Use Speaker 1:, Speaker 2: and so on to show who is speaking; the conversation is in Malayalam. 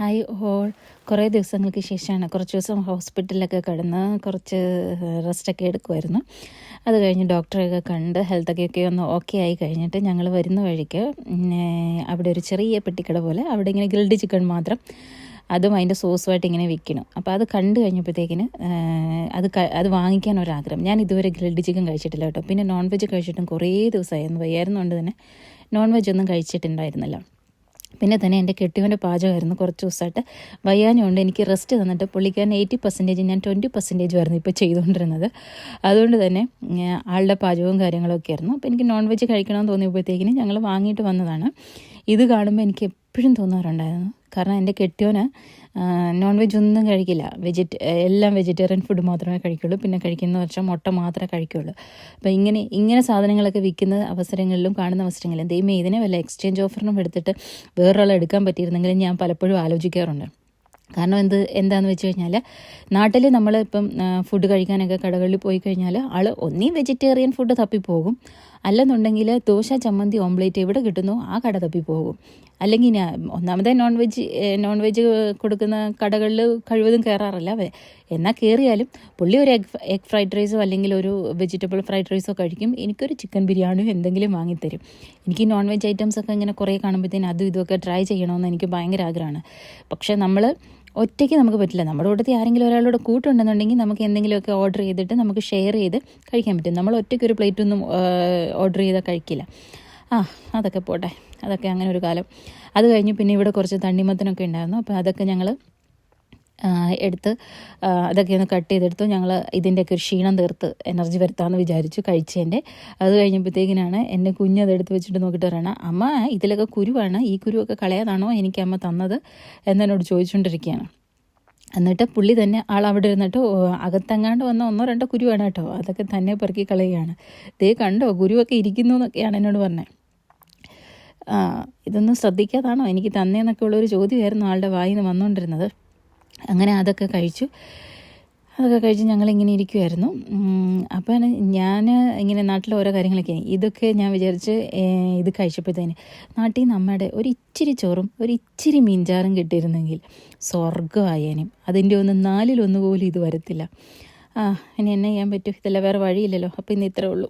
Speaker 1: Hi whole. കുറേ ദിവസങ്ങൾക്ക് ശേഷമാണ് കുറച്ച് ദിവസം ഹോസ്പിറ്റലിലൊക്കെ കിടന്ന് കുറച്ച് റെസ്റ്റൊക്കെ എടുക്കുമായിരുന്നു അത് കഴിഞ്ഞ് ഡോക്ടറെയൊക്കെ കണ്ട് ഹെൽത്തൊക്കെ ഒന്ന് ഓക്കെ ആയി കഴിഞ്ഞിട്ട് ഞങ്ങൾ വരുന്ന വഴിക്ക് അവിടെ ഒരു ചെറിയ പെട്ടിക്കട പോലെ അവിടെ ഇങ്ങനെ ഗ്രിൽഡ് ചിക്കൻ മാത്രം അതും അതിന്റെ സോസുമായിട്ട് ഇങ്ങനെ വിൽക്കണം അപ്പോൾ അത് കണ്ടു കഴിഞ്ഞപ്പോഴത്തേക്കിന് അത് അത് വാങ്ങിക്കാൻ ഒരാഗ്രഹം. ഞാൻ ഇതുവരെ ഗ്രിൽഡ് ചിക്കൻ കഴിച്ചിട്ടില്ല കേട്ടോ. പിന്നെ നോൺ വെജ് കഴിച്ചിട്ടും കുറേ ദിവസമായിരുന്നു വയ്യായിരുന്നുകൊണ്ട് തന്നെ നോൺ വെജ് ഒന്നും കഴിച്ചിട്ടുണ്ടായിരുന്നില്ല. പിന്നെ തന്നെ എന്റെ കെട്ടിയവന്റെ പാചകമായിരുന്നു കുറച്ച് ദിവസമായിട്ട്. വയ്യാഞ്ഞുകൊണ്ട് എനിക്ക് റെസ്റ്റ് തന്നിട്ട് പുള്ളിക്കാരൻ എയ്റ്റി പെർസെന്റേജ് ഞാൻ ട്വന്റി പെർസെന്റേജ് ആയിരുന്നു ഇപ്പോൾ ചെയ്തുകൊണ്ടിരുന്നത്. അതുകൊണ്ട് തന്നെ ആളുടെ പാചകവും കാര്യങ്ങളൊക്കെ ആയിരുന്നു. അപ്പോൾ എനിക്ക് നോൺ വെജ് കഴിക്കണമെന്ന് തോന്നിയപ്പോഴത്തേക്കിനും ഞങ്ങൾ വാങ്ങിയിട്ട് വന്നതാണ്. ഇത് കാണുമ്പോൾ എനിക്ക് എപ്പോഴും തോന്നാറുണ്ടായിരുന്നു. കാരണം എന്റെ കെട്ടിയോന് നോൺ വെജ് ഒന്നും കഴിക്കില്ല. വെജിറ്റ് എല്ലാം വെജിറ്റേറിയൻ ഫുഡ് മാത്രമേ കഴിക്കുള്ളൂ. പിന്നെ കഴിക്കുന്ന വർഷം മുട്ട മാത്രമേ കഴിക്കുള്ളൂ. അപ്പോൾ ഇങ്ങനെ ഇങ്ങനെ സാധനങ്ങളൊക്കെ വിൽക്കുന്ന അവസരങ്ങളിലും കാണുന്ന അവസരങ്ങളിലും ദൈവം ഇതിനെ വല്ല എക്സ്ചേഞ്ച് ഓഫറിനും എടുത്തിട്ട് വേറൊരാളെടുക്കാൻ പറ്റിയിരുന്നെങ്കിലും ഞാൻ പലപ്പോഴും ആലോചിക്കാറുണ്ട്. കാരണം എന്ത് എന്താന്ന് വെച്ച് കഴിഞ്ഞാൽ നാട്ടിൽ നമ്മൾ ഇപ്പം ഫുഡ് കഴിക്കാനൊക്കെ കടകളിൽ പോയി കഴിഞ്ഞാൽ ആൾ ഒന്നീ വെജിറ്റേറിയൻ ഫുഡ് തപ്പിപ്പോകും. അല്ലെന്നുണ്ടെങ്കിൽ ദോശ ചമ്മന്തി ഓംലേറ്റ് എവിടെ കിട്ടുന്നു ആ കട തപ്പിപ്പോകും. അല്ലെങ്കിൽ ഒന്നാമതേ നോൺ വെജ് നോൺ വെജ് കൊടുക്കുന്ന കടകളിൽ കഴിവതും കയറാറില്ല എന്നാൽ കയറിയാലും പുള്ളി ഒരു എഗ് എഗ് ഫ്രൈഡ് റൈസോ അല്ലെങ്കിൽ ഒരു വെജിറ്റബിൾ ഫ്രൈഡ് റൈസോ കഴിക്കും. എനിക്കൊരു ചിക്കൻ ബിരിയാണിയോ എന്തെങ്കിലും വാങ്ങിത്തരും. എനിക്ക് നോൺ വെജ് ഐറ്റംസ് ഒക്കെ ഇങ്ങനെ കുറേ കാണുമ്പോഴത്തേന് അതും ഇതുമൊക്കെ ട്രൈ ചെയ്യണമെന്ന് എനിക്ക് ഭയങ്കര ആഗ്രഹമാണ്. പക്ഷേ നമ്മൾ ഒറ്റയ്ക്ക് നമുക്ക് പറ്റില്ല. നമ്മുടെ കൂട്ടത്തിൽ ആരെങ്കിലും ഒരാളോട് കൂട്ടുണ്ടെന്നുണ്ടെങ്കിൽ നമുക്ക് എന്തെങ്കിലുമൊക്കെ ഓർഡർ ചെയ്തിട്ട് നമുക്ക് ഷെയർ ചെയ്ത് കഴിക്കാൻ പറ്റും. നമ്മൾ ഒറ്റയ്ക്ക് ഒരു പ്ലേറ്റ് ഒന്നും ഓർഡർ ചെയ്താൽ കഴിക്കില്ല. ആ അതൊക്കെ പോട്ടെ. അതൊക്കെ അങ്ങനെ ഒരു കാലം. അത് കഴിഞ്ഞ് പിന്നെ ഇവിടെ കുറച്ച് തണ്ണിമത്തനൊക്കെ ഉണ്ടായിരുന്നു. അപ്പോൾ അതൊക്കെ ഞങ്ങൾ എടുത്ത് അതൊക്കെ ഒന്ന് കട്ട് ചെയ്തെടുത്തു. ഞങ്ങൾ ഇതിന്റെയൊക്കെ ഒരു ക്ഷീണം തീർത്ത് എനർജി വരുത്താമെന്ന് വിചാരിച്ചു കഴിച്ചതിന്റെ അത് കഴിഞ്ഞപ്പോഴത്തേക്കിനാണ് എന്റെ കുഞ്ഞ് അതെടുത്ത് വെച്ചിട്ട് നോക്കിയിട്ട് പറയണം അമ്മ ഇതിലൊക്കെ കുരുവാണ്. ഈ കുരുവൊക്കെ കളയാതാണോ എനിക്ക് അമ്മ തന്നത്? എന്നെന്നോട് ചോദിച്ചുകൊണ്ടിരിക്കുകയാണ്. എന്നിട്ട് പുള്ളി തന്നെ ആൾ അവിടെ ഇരുന്നിട്ട് അകത്തെങ്ങാണ്ട് വന്ന ഒന്നോ രണ്ടോ കുരുവാണ് കേട്ടോ. അതൊക്കെ തന്നെ പെറുക്കി കളയുകയാണ്. ദേ കണ്ടോ കുരുവൊക്കെ ഇരിക്കുന്നു എന്നൊക്കെയാണ് എന്നോട് പറഞ്ഞത് ഇതൊന്നും ശ്രദ്ധിക്കാതാണോ? എനിക്ക് തന്നേന്നൊക്കെ ഉള്ളൊരു ചോദ്യമായിരുന്നു ആളുടെ വായിന്ന് വന്നുകൊണ്ടിരുന്നത് അങ്ങനെ അതൊക്കെ കഴിച്ചു. അതൊക്കെ കഴിച്ച് ഞങ്ങളിങ്ങനെ ഇരിക്കുമായിരുന്നു അപ്പോൾ ഞാൻ ഇങ്ങനെ നാട്ടിലെ ഓരോ കാര്യങ്ങളൊക്കെ ഇതൊക്കെ ഞാൻ വിചാരിച്ച് ഇത് കഴിച്ചപ്പോഴത്തേന് നാട്ടിൽ നിന്ന് അമ്മയുടെ ഒരു ഇച്ചിരി ചോറും ഒരു ഇച്ചിരി മീൻചാറും കിട്ടിയിരുന്നെങ്കിൽ സ്വർഗമായേനും അതിന്റെ ഒന്ന് നാലിലൊന്നു പോലും ഇത് വരത്തില്ല. ആ ഇനി എന്നെ ചെയ്യാൻ പറ്റും. ഇതല്ല വേറെ വഴിയില്ലല്ലോ. അപ്പോൾ ഇന്ന് ഇത്രേ ഉള്ളൂ.